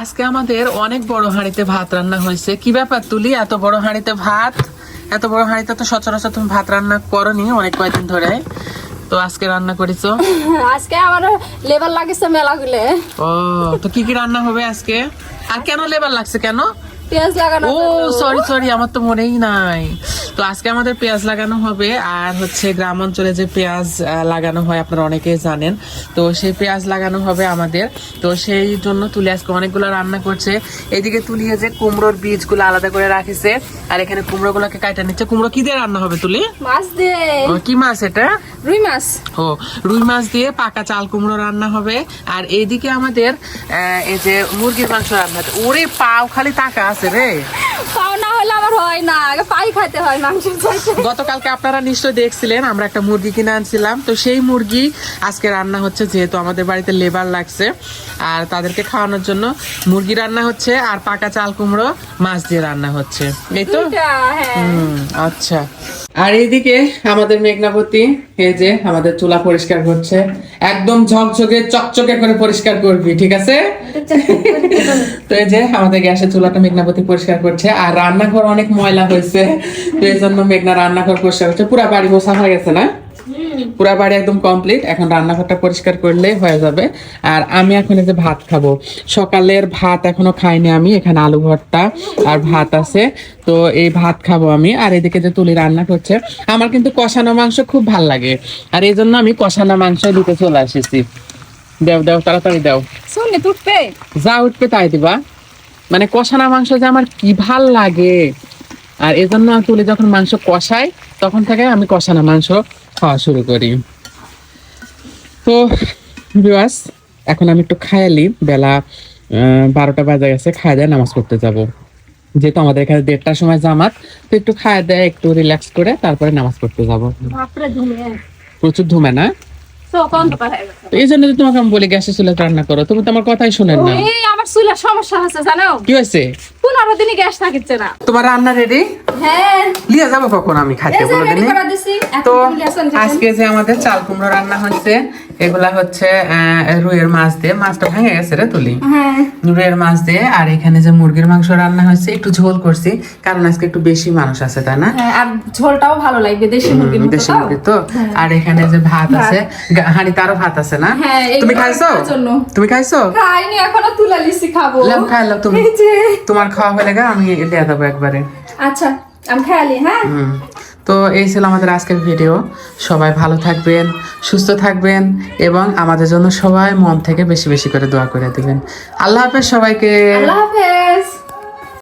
আজকে আমাদের অনেক বড় হাঁড়িতে ভাত রান্না হয়েছে। কি ব্যাপার তুলি? এত বড় হাঁড়িতে ভাত? এত বড় হাঁড়িতে তো সচরাচর তুমি ভাত রান্না করনি অনেক কয়েকদিন ধরে। তো আজকে রান্না করেছ? আজকে আমার লেবার লাগছে মেলা মেলাগুলো। ও তো কি কি রান্না হবে আজকে? আর কেন লেবার লাগছে কেন? পেঁয়াজ লাগানো ও সরি সরি আমার তো মনেই নাই। তো আজকে আমাদের পেঁয়াজ লাগানো হবে আর হচ্ছে গ্রাম অঞ্চলে যে পেঁয়াজ লাগানো হয় আপনারা অনেকেই জানেন। তো সেই পেঁয়াজ লাগানো হবে আমাদের। তো সেই জন্য তুলি আজকে অনেকগুলো রান্না করছে। এদিকে তুলিয়ে যে কুমড়োর বীজগুলো আলাদা করে রাখিছে। আর এখানে কুমড়োগুলোকে কাটা নিচ্ছে। কুমড়ো কি দিয়ে রান্না হবে তুলি? মাছ দিয়ে। কি মাছ এটা? রুই মাছ? ও রুই মাছ দিয়ে পাকা চাল কুমড়ো রান্না হবে। আর এইদিকে আমাদের এই যে মুরগির মাংস রান্না। ওরে পাও খালি টাকা আছে রে। পাও না হলে আমার হয় না। আগে পাই খাইতে হয় মাংস গতকালকে আপনারা নিশ্চয়ই দেখছিলেন আমরা একটা মুরগি কিনে আনছিলাম। তো সেই মুরগি আজকে রান্না হচ্ছে যেহেতু আমাদের বাড়িতে লেবার লাগছে। আর তাদেরকে খাওয়ানোর জন্য মুরগি রান্না হচ্ছে আর পাকা চাল কুমড়ো মাছ দিয়ে রান্না হচ্ছে। এই তো? হ্যাঁ। আচ্ছা। আর এইদিকে আমাদের মেঘনাবতী, এই যে আমাদের চুলা পরিষ্কার করছে। একদম ঝকঝকে, চকচকে করে পরিষ্কার করবি, ঠিক আছে? তো এই যে আমাদের গ্যাসের চুলাটা মেঘনাবতী পরিষ্কার করছে, আর রান্নাঘর অনেক ময়লা হয়েছে, তো এই জন্য মেঘনা রান্নাঘর পরিষ্কার করছে। পুরা বাড়ি মোছা হয়ে গেছে না? পুরা বাড়ি একদম কমপ্লিট এখন রান্নাঘরটা পরিষ্কার করলে হয়ে যাবে। আর আমি এখন এই যে ভাত খাব। সকালের ভাত এখনও খাইনি আমি এখানে আলু ভর্তা আর ভাত আছে। তো এই ভাত খাব আমি। আর এদিকে যে তুলি রান্না করছে আমার কিন্তু কষানো মাংস খুব ভালো লাগে। আর এই জন্য আমি কষানো মাংস দিতে চলে এসেছি দেও দেও তাড়াতাড়ি দেও। তুটবে। যা উঠবে তাই দিবা। মানে কষানো মাংস যে আমার কি ভালো লাগে। আর এজন্য তুলি যখন মাংস কষাই তখন থেকে আমি কষানো মাংস খাওয়া শুরু করি। তো বিবাস এখন আমি একটু খায়ালি বেলা বারোটা বাজে গেছে খাওয়া দেয় নামাজ করতে যাব। যেহেতু আমাদের এখানে দেড়টার সময় জামাত তো একটু খাওয়া দেয় একটু রিল্যাক্স করে তারপরে নামাজ করতে যাব। প্রচুর ধুমে না? এই জন্য তোমাকে আমি বলি গ্যাসে চুলে রান্না করো। তুমি তো আমার কথাই শোনেন না। আমার চুলের সমস্যা হচ্ছে জানো? কি হয়েছে? পনেরো দিনই গ্যাস থাকিচ্ছে না। তোমার রান্না রেডি লিয়ে যাব কখন? আমি খাইতে এই যে বলো ready দিনে করে দিছি, এখন তো তুমি lesson দিবেন। আজকে যে আমাদের চাল কুমড়ো রান্না হচ্ছে এগুলা হচ্ছে রুইয়ের মাছ দিয়ে। মাছটা ভেঙে গেছে রে তুলি। হ্যাঁ। রুইয়ের মাছ দিয়ে। আর এখানে যে মুরগির মাংস রান্না হয়েছে একটু ঝোল করছি কারণ আজকে একটু বেশি মানুষ আছে তাই না? হ্যাঁ আর ঝোলটাও ভালো লাগবে দেশি মুরগির দেশি মুরগি তো। আর এখানে যে ভাত আছে হাঁড়িতে আরও ভাত আছে না? হ্যাঁ, তুমি খাইছো? তুমি খাইছো? খাইনি এখনও তুলা লিসি খাব। লাম খাই লাও তুমি তোমার খাওয়া হলে গা আমি দিয়ে দেবো একবারে। আচ্ছা আমি খেয়ালি হ্যাঁ তো এই ছিল আমাদের আজকের ভিডিও সবাই ভালো থাকবেন সুস্থ থাকবেন এবং আমাদের জন্য সবাই মন থেকে বেশি বেশি করে দোয়া করে দিবেন। আল্লাহ হাফেজ সবাইকে। আল্লাহ হাফেজ।